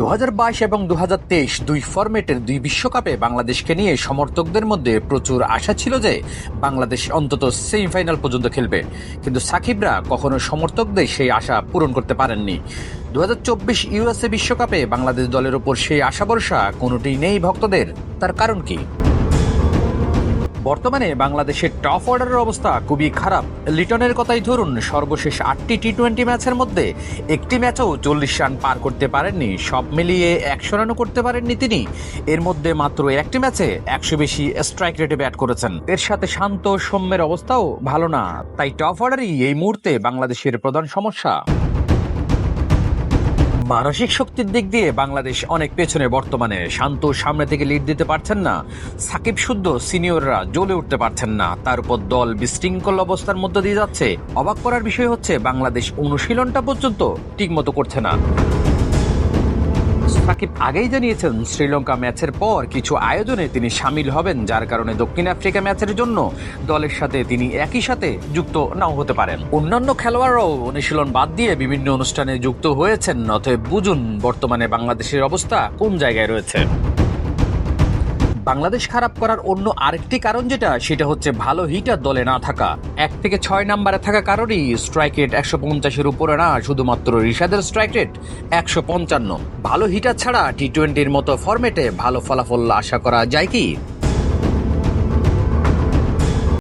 দু হাজার বাইশ এবং দু দুই ফরম্যাটের দুই বিশ্বকাপে বাংলাদেশকে নিয়ে সমর্থকদের মধ্যে প্রচুর আশা ছিল যে বাংলাদেশ অন্তত সেমিফাইনাল পর্যন্ত খেলবে। কিন্তু সাকিবরা কখনো সমর্থকদের সেই আশা পূরণ করতে পারেননি। দু হাজার চব্বিশ ইউএসএ বিশ্বকাপে বাংলাদেশ দলের ওপর সেই আশা ভরসা কোনোটি নেই ভক্তদের। তার কারণ কি? বর্তমানে বাংলাদেশের টপ অর্ডারের অবস্থা খুবই খারাপ। লিটনের কথাই ধরুন, সর্বশেষ আটটি টি টোয়েন্টি ম্যাচের মধ্যে একটি ম্যাচও চল্লিশ রান পার করতে পারেননি। সব মিলিয়ে একশো রানও করতে পারেননি তিনি। এর মধ্যে মাত্র একটি ম্যাচে একশো বেশি স্ট্রাইক রেটে ব্যাট করেছেন। এর সাথে শান্ত সৌম্যের অবস্থাও ভালো না। তাই টপ অর্ডারই এই মুহূর্তে বাংলাদেশের প্রধান সমস্যা। মানসিক শক্তির দিক দিয়ে বাংলাদেশ অনেক পেছনে বর্তমানে। শান্ত সামনে থেকে লিড দিতে পারছেন না। সাকিব শুদ্ধ সিনিয়ররা জ্বলে উঠতে পারছেন না। তার উপর দল বিশৃঙ্খল অবস্থার মধ্যে দিয়ে যাচ্ছে। অবাক করার বিষয় হচ্ছে, বাংলাদেশ অনুশীলনটা পর্যন্ত ঠিকমতো করছে না। সাকিব আগেই জানিয়েছেন, শ্রীলঙ্কা ম্যাচের পর কিছু আয়োজনে তিনি সামিল হবেন, যার কারণে দক্ষিণ আফ্রিকা ম্যাচের জন্য দলের সাথে তিনি একই সাথে যুক্ত নাও হতে পারেন। অন্যান্য খেলোয়াড়রাও অনুশীলন বাদ দিয়ে বিভিন্ন অনুষ্ঠানে যুক্ত হয়েছেন, অতএব বুঝুন বর্তমানে বাংলাদেশের অবস্থা কোন জায়গায় রয়েছে। বাংলাদেশ খারাপ করার অন্য আরেকটি কারণ যেটা, সেটা হচ্ছে ভালো হিটার দলে না থাকা। এক থেকে ছয় নম্বরে থাকা কারণেই স্ট্রাইক রেট একশো পঞ্চাশের উপরে না, শুধুমাত্র রিশাদের স্ট্রাইক রেট একশো পঞ্চান্ন। ভালো হিটার ছাড়া টি টোয়েন্টির মতো ফরম্যাটে ভালো ফলাফল আশা করা যায় কি?